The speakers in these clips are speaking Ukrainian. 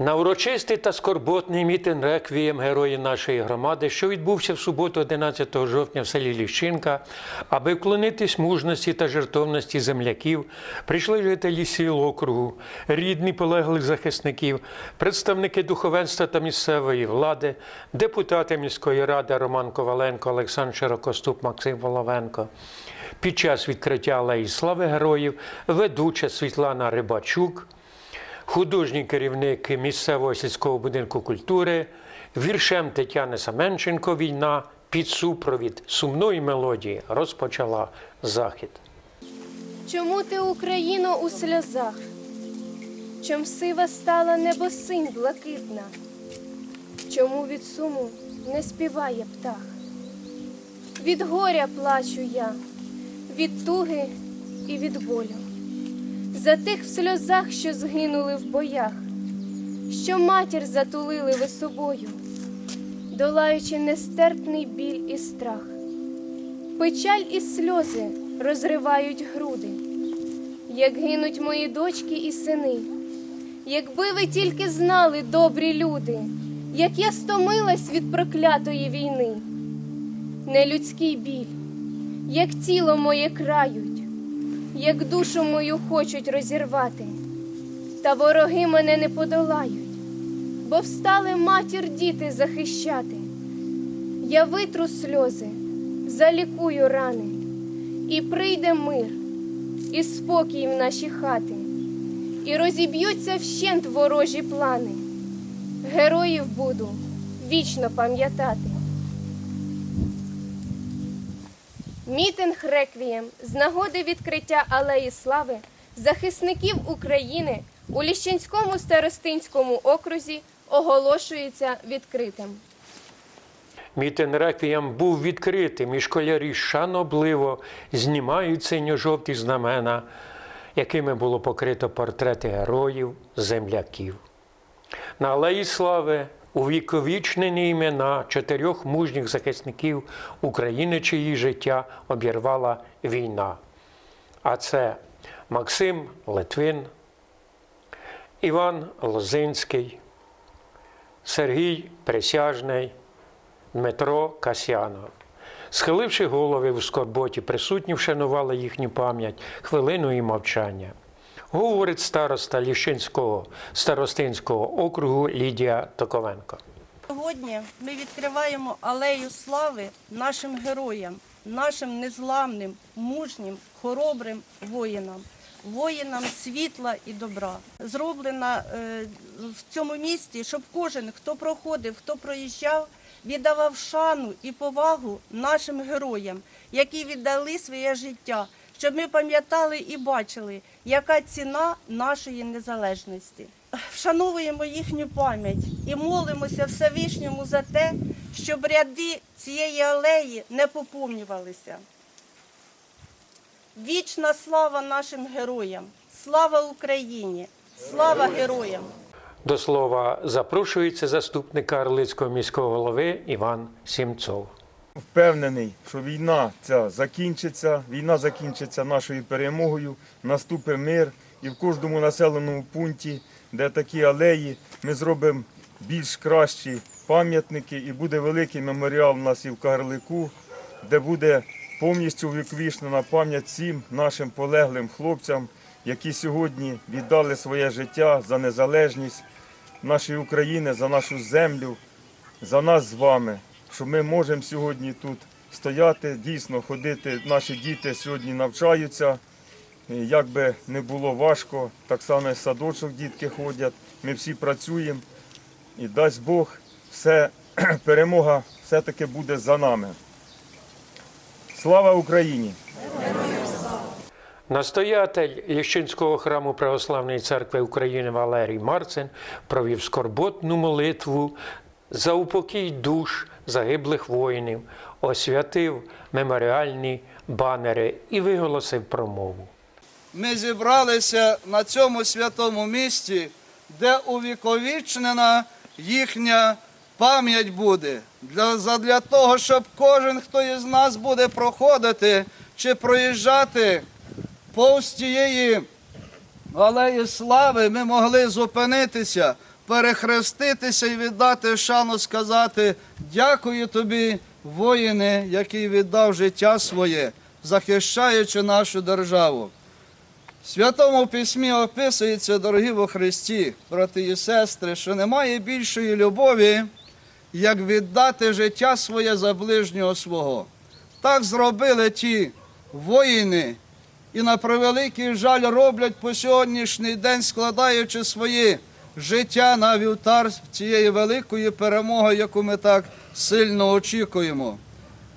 На урочистий та скорботний мітинг реквієм герої нашої громади, що відбувся в суботу, 11 жовтня в селі Ліщинка, аби вклонитись мужності та жертовності земляків, прийшли жителі сіл округу, рідні полеглих захисників, представники духовенства та місцевої влади, депутати міської ради Роман Коваленко, Олександр Широкоступ, Максим Воловенко. Під час відкриття алеї слави героїв ведуча Світлана Рибачук художній керівник місцевого сільського будинку культури, віршем Тетяни Саменченко Війна під супровід сумної мелодії розпочала захід. Чому ти, Україно, у сльозах? Чом сива стала небосинь блакитна? Чому від суму не співає птах? Від горя плачу я, від туги і від болю. За тих в сльозах, що згинули в боях, що матір затулили ви собою, долаючи нестерпний біль і страх. Печаль і сльози розривають груди, як гинуть мої дочки і сини. Якби ви тільки знали, добрі люди, як я стомилась від проклятої війни, нелюдський біль, як тіло моє крають, як душу мою хочуть розірвати, та вороги мене не подолають, бо встали матір діти захищати. Я витру сльози, залікую рани, і прийде мир, і спокій в наші хати, і розіб'ються вщент ворожі плани. Героїв буду вічно пам'ятати. Мітинг реквієм з нагоди відкриття Алеї Слави захисників України у Ліщинському старостинському окрузі оголошується відкритим. Мітинг реквієм був відкритим, і школярі шанобливо знімають синьо-жовті знамена, якими було покрито портрети героїв, земляків. На алеї слави увіковічнені імена чотирьох мужніх захисників України, чиї життя обірвала війна. А це Максим Литвин, Іван Лозинський, Сергій Присяжний, Дмитро Касьянов. Схиливши голови в скорботі, присутні вшанували їхню пам'ять хвилиною мовчання. Говорить староста Ліщинського старостинського округу Лідія Токовенко. Сьогодні ми відкриваємо алею слави нашим героям, нашим незламним, мужнім, хоробрим воїнам, воїнам світла і добра. Зроблена е, в цьому місті, щоб кожен, хто проходив, хто проїжджав, віддавав шану і повагу нашим героям, які віддали своє життя, щоб ми пам'ятали і бачили, яка ціна нашої незалежності. Вшановуємо їхню пам'ять і молимося Всевишньому за те, щоб ряди цієї алеї не поповнювалися. Вічна слава нашим героям! Слава Україні! Слава героям! До слова запрошується заступник Карлицького міського голови Іван Сімцов. Впевнений, що війна ця закінчиться, війна закінчиться нашою перемогою, наступить мир, і в кожному населеному пункті, де такі алеї, ми зробимо більш кращі пам'ятники, і буде великий меморіал у нас і в Карлику, де буде повністю увіковічнена пам'ять всім нашим полеглим хлопцям, які сьогодні віддали своє життя за незалежність нашої України, за нашу землю, за нас з вами, що ми можемо сьогодні тут стояти, дійсно ходити. Наші діти сьогодні навчаються. Як би не було важко, так само садочок дітки ходять. Ми всі працюємо. І дасть Бог, все, перемога все-таки буде за нами. Слава Україні! Настоятель Ліщинського храму Православної церкви України Валерій Марцин провів скорботну молитву за упокій душ загиблих воїнів, освятив меморіальні банери і виголосив промову. ми зібралися на цьому святому місці, де увіковічнена їхня пам'ять буде. Для, задля того, щоб кожен, хто із нас буде проходити чи проїжджати повз тієї алеї слави, ми могли зупинитися, перехреститися і віддати шану, сказати дякую тобі, воїне, який віддав життя своє, захищаючи нашу державу. В Святому Письмі описується, дорогі во Христі, брати і сестри, що немає більшої любові, як віддати життя своє за ближнього свого. Так зробили ті воїни, і на превеликий жаль роблять по сьогоднішній день, складаючи свої життя на вівтар цієї великої перемоги, яку ми так сильно очікуємо.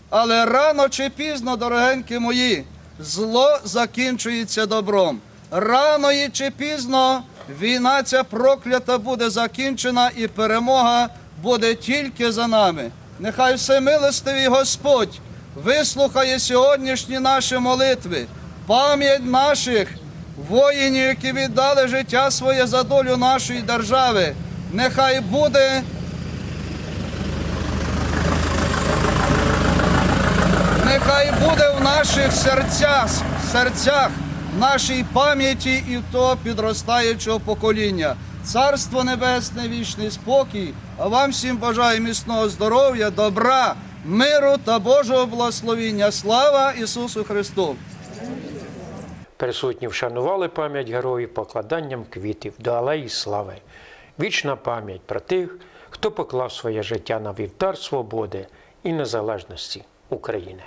Але рано чи пізно, дорогенькі мої, зло закінчується добром. Рано і чи пізно війна ця проклята буде закінчена і перемога буде тільки за нами. Нехай всемилостивий Господь вислухає сьогоднішні наші молитви, пам'ять наших воїнів, які віддали життя своє за долю нашої держави. Нехай буде Нехай буде в наших серцях, серцях, нашій пам'яті і в того підростаючого покоління. Царство Небесне, вічний спокій, а вам всім бажаю міцного здоров'я, добра, миру та Божого благословіння. Слава Ісусу Христу! Присутні вшанували пам'ять героїв покладанням квітів до алеї слави. Вічна пам'ять про тих, хто поклав своє життя на вівтар свободи і незалежності України.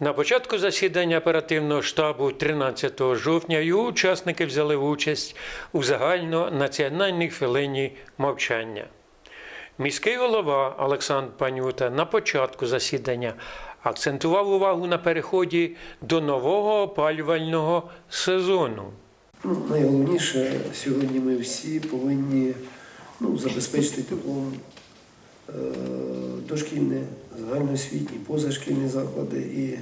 На початку засідання оперативного штабу 13 жовтня його учасники взяли участь у загальнонаціональній хвилині мовчання. Міський голова Олександр Панюта на початку засідання акцентував увагу на переході до нового опалювального сезону. Ну, найголовніше сьогодні ми всі повинні ну, забезпечити теплом е, дошкільне, загальноосвітні, позашкільні заклади. І е,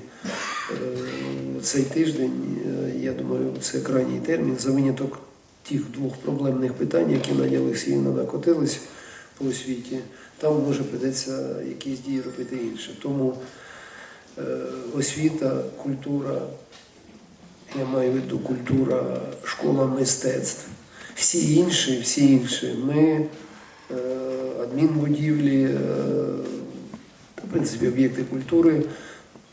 цей тиждень, е, я думаю, це крайній термін за виняток тих двох проблемних питань, які Надя Олексіївна накотились по освіті. Там може придеться якісь дії робити інше. Тому освіта, культура, я маю в виду культура, школа мистецтв. Всі інші, всі інші. Ми е, адмінбудівлі, е, в принципі, об'єкти культури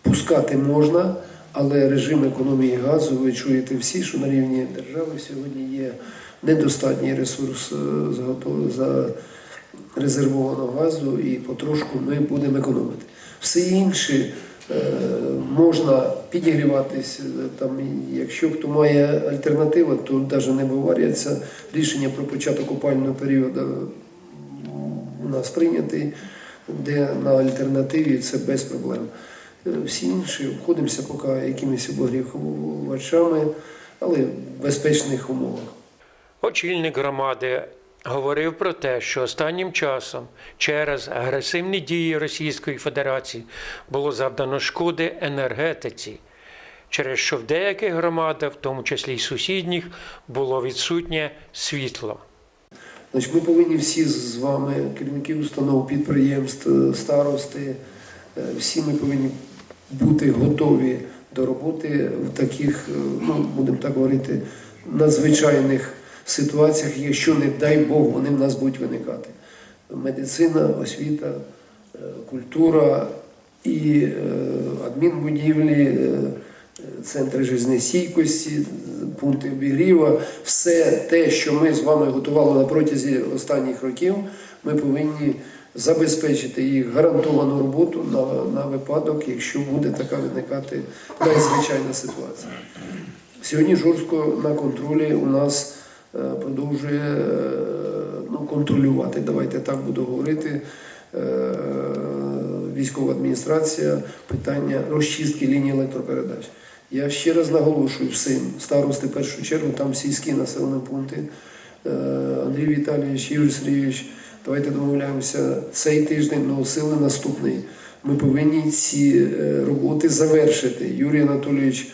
пускати можна, але режим економії газу, ви чуєте всі, що на рівні держави сьогодні є недостатній ресурс е, за резервованого газу, і потрошку ми будемо економити. Всі інші е, можна підігріватись. е, Там, якщо хто має альтернативу, то навіть не виварюється рішення про початок опального періоду м, у нас прийнятий, де на альтернативі це без проблем. Е, Всі інші обходимося поки якимись обігрівачами, але в безпечних умовах. Очільник громади говорив про те, що останнім часом через агресивні дії Російської Федерації було завдано шкоди енергетиці, через що в деяких громадах, в тому числі й сусідніх, було відсутнє світло. Значить, ми повинні всі з вами, керівники установ, підприємств, старости, е, всі ми повинні бути готові до роботи в таких, е, ну будемо так говорити, надзвичайних ситуаціях, якщо не дай Бог вони в нас будуть виникати. Медицина, освіта, е, культура і е, адмінбудівлі. е, центри жизнестійкості, пункти обігріва, все те, що ми з вами готували на протязі останніх років, ми повинні забезпечити їх гарантовану роботу на, на випадок, якщо буде така виникати надзвичайна ситуація. Сьогодні жорстко на контролі у нас продовжує е, ну, контролювати, давайте так буду говорити. е, Військова адміністрація питання розчистки лінії електропередач. Я ще раз наголошую всім, старости в першу чергу, там сільські населені пункти. Е, Андрій Віталійович, Юрій Сергійович, давайте домовляємося цей тиждень, але сили наступний. Ми повинні ці е, роботи завершити. Юрій Анатолійович, е,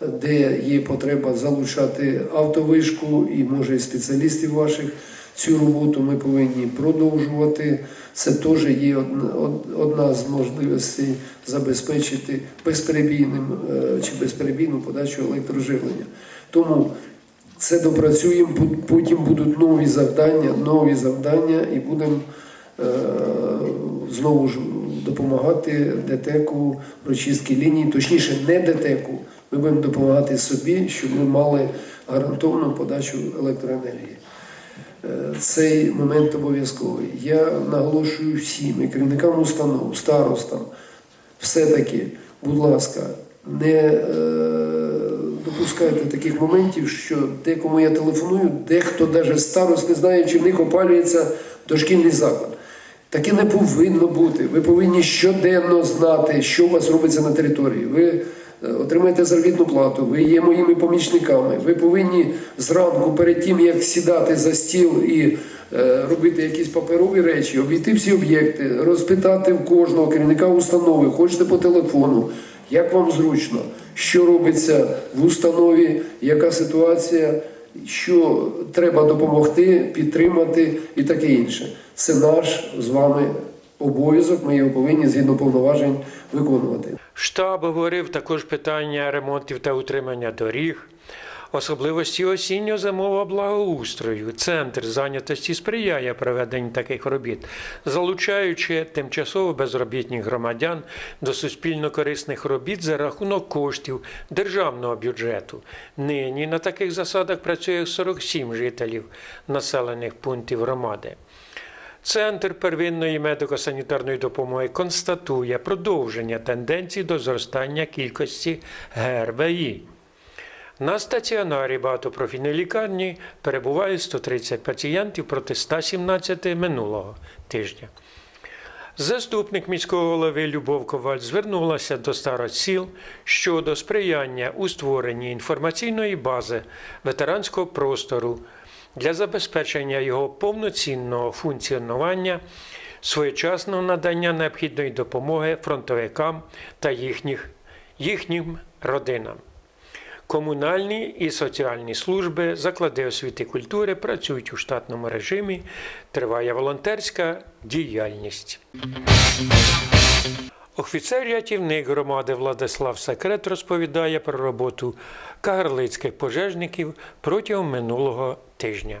де є потреба залучати автовишку і може і спеціалістів ваших. Цю роботу ми повинні продовжувати. Це теж є одна, з можливостей забезпечити безперебійним е, чи безперебійну подачу електроживлення. Тому Це допрацюємо, потім будуть нові завдання, нові завдання, і будемо е, знову ж допомагати ДТЕКу прочистки лінії, точніше, не ДТЕКу. Ми будемо допомагати собі, щоб ми мали гарантовану подачу електроенергії. Е, Цей момент обов'язковий. Я наголошую всім і керівникам установ, старостам, все-таки, будь ласка, не е, допускайте таких моментів, що декому я телефоную, дехто навіть старост не знає, чи в них опалюється дошкільний заклад. Таке не повинно бути. Ви повинні щоденно знати, що у вас робиться на території. Ви отримаєте заробітну плату, ви є моїми помічниками. Ви повинні зранку, перед тим як сідати за стіл і е, робити якісь паперові речі, обійти всі об'єкти, розпитати в кожного керівника установи, хочете по телефону, як вам зручно, що робиться в установі, яка ситуація, що треба допомогти, підтримати і таке інше. Це наш з вами обов'язок. Ми його повинні згідно повноважень виконувати. Штаб говорив також питання ремонтів та утримання доріг, особливості осінньо-зимового благоустрою. Центр зайнятості сприяє проведенню таких робіт, залучаючи тимчасово безробітних громадян до суспільно корисних робіт за рахунок коштів державного бюджету. Нині на таких засадах працює 47 жителів населених пунктів громади. Центр первинної медико-санітарної допомоги констатує продовження тенденції до зростання кількості ГРВІ. На стаціонарі багатопрофільної лікарні перебуває 130 пацієнтів проти 117 минулого тижня. Заступник міського голови Любов Коваль звернулася до старосіл щодо сприяння у створенні інформаційної бази ветеранського простору для забезпечення його повноцінного функціонування, своєчасного надання необхідної допомоги фронтовикам та їхніх, їхнім родинам. Комунальні і соціальні служби, заклади освіти культури працюють у штатному режимі, триває волонтерська діяльність. Офіцер-рятівник громади Владислав Секрет розповідає про роботу кагарлицьких пожежників протягом минулого тижня.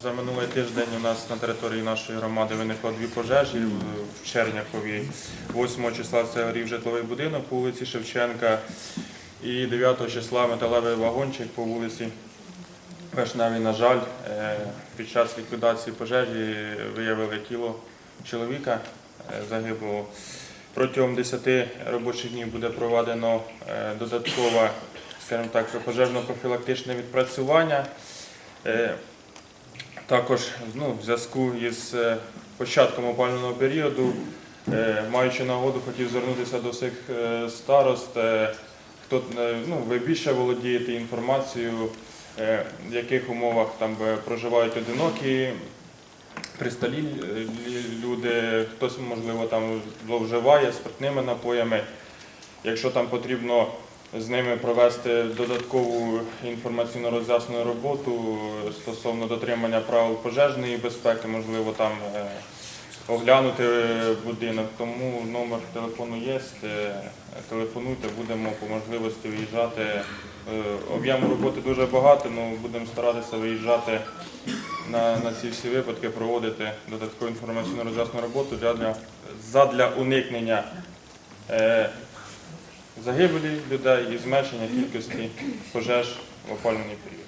За минулий тиждень у нас на території нашої громади виникло дві пожежі в- в Черняхові. 8 числа це горів житловий будинок по вулиці Шевченка і 9 числа металевий вагончик по вулиці Вишневій. На жаль, е, під час ліквідації пожежі виявили тіло чоловіка е, загиблого. Протягом 10 робочих днів буде проведено е, додаткове, скажімо так, пожежно-профілактичне відпрацювання. Е, також ну, в зв'язку із е, початком опалювального періоду, е, маючи нагоду, хотів звернутися до всіх старост, хто ну, ви більше володієте інформацією, в яких умовах там проживають одинокі присталі люди, хтось, можливо, там зловживає спиртними напоями. Якщо там потрібно з ними провести додаткову інформаційно роз'ясну роботу стосовно дотримання правил пожежної безпеки, можливо, там е, оглянути е, будинок. Тому номер телефону є. е, Телефонуйте, будемо по можливості виїжджати. Об'єму роботи дуже багато, але будемо старатися виїжджати на, на ці всі випадки, проводити додаткову інформаційно роз'ясну роботу для, для, задля уникнення. Загибелі людей і зменшення кількості пожеж в опалювальний період.